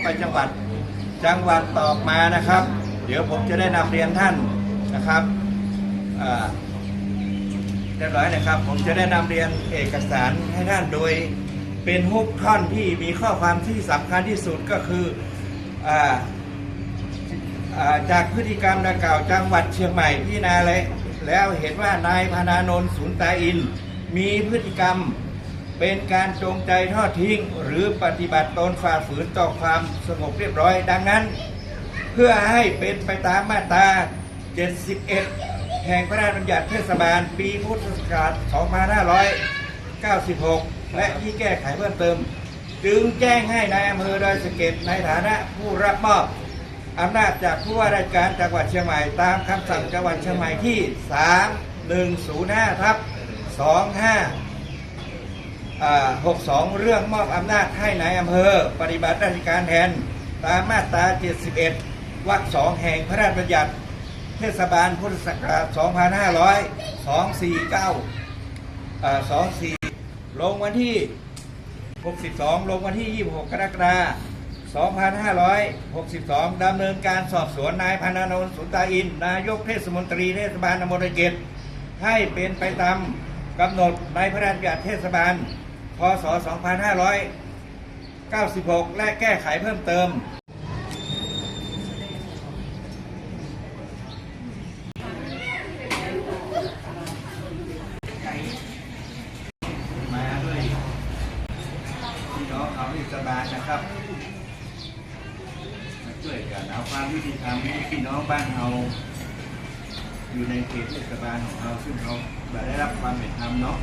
ไปจังหวัดจังหวัดตอบมานะครับ เดี๋ยวผมจะได้นำเรียนท่านนะครับเรียบร้อยนะครับ ผมจะได้นำเรียนเอกสารให้ท่านโดยเป็นฮุกท่อนที่มีข้อความที่สำคัญที่สุดก็คือออจากพฤติกรรมดังกล่าวจังหวัดเชียงใหม่พี่นาเลยแล้วเห็นว่านายพนานนท์สุนตาอิน มีพฤติกรรม เป็นการจงใจทอดทิ้ง หรือปฏิบัติตนฝ่าฝืนต่อความสงบเรียบร้อย ดังนั้น เพื่อให้เป็นไปตามมาตรา 71 แห่งพระราชบัญญัติเทศบาลปีพุทธศักราช 2596 และที่แก้ไขเพิ่มเติม จึงแจ้งให้นายอำเภอดอยสะเก็ดในฐานะผู้รับมอบอำนาจจากผู้ว่าราชการจังหวัดเชียงใหม่ตามคำสั่งจังหวัดเชียงใหม่ที่ 3105ทับ25อ่า 62 เรื่องมอบอำนาจให้นายอำเภอ ปฏิบัติราชการแทน ตามมาตรา 71 วรรคสองแห่งพระราชบัญญัติ เทศบาลพุทธศักราช 2500 249 24 ลงวันที่ 62 ลงวันที่ 26 กรกฎาคม 2562 ดำเนินการสอบสวนนายพนานนท์สุนตาอิน นายกเทศมนตรีเทศบาลนครเกตให้เป็นไปตามกำหนดในพระราชบัญญัติเทศบาล พศ 2596 และแก้ไขเพิ่มเติม มาด้วยพี่น้องเขาเทศบาลนะครับมาช่วยกันเอาความยุติธรรมให้พี่น้องบ้านเราอยู่ในเขตเทศบาลของเราซึ่งเขาได้รับความเป็นธรรมเนาะ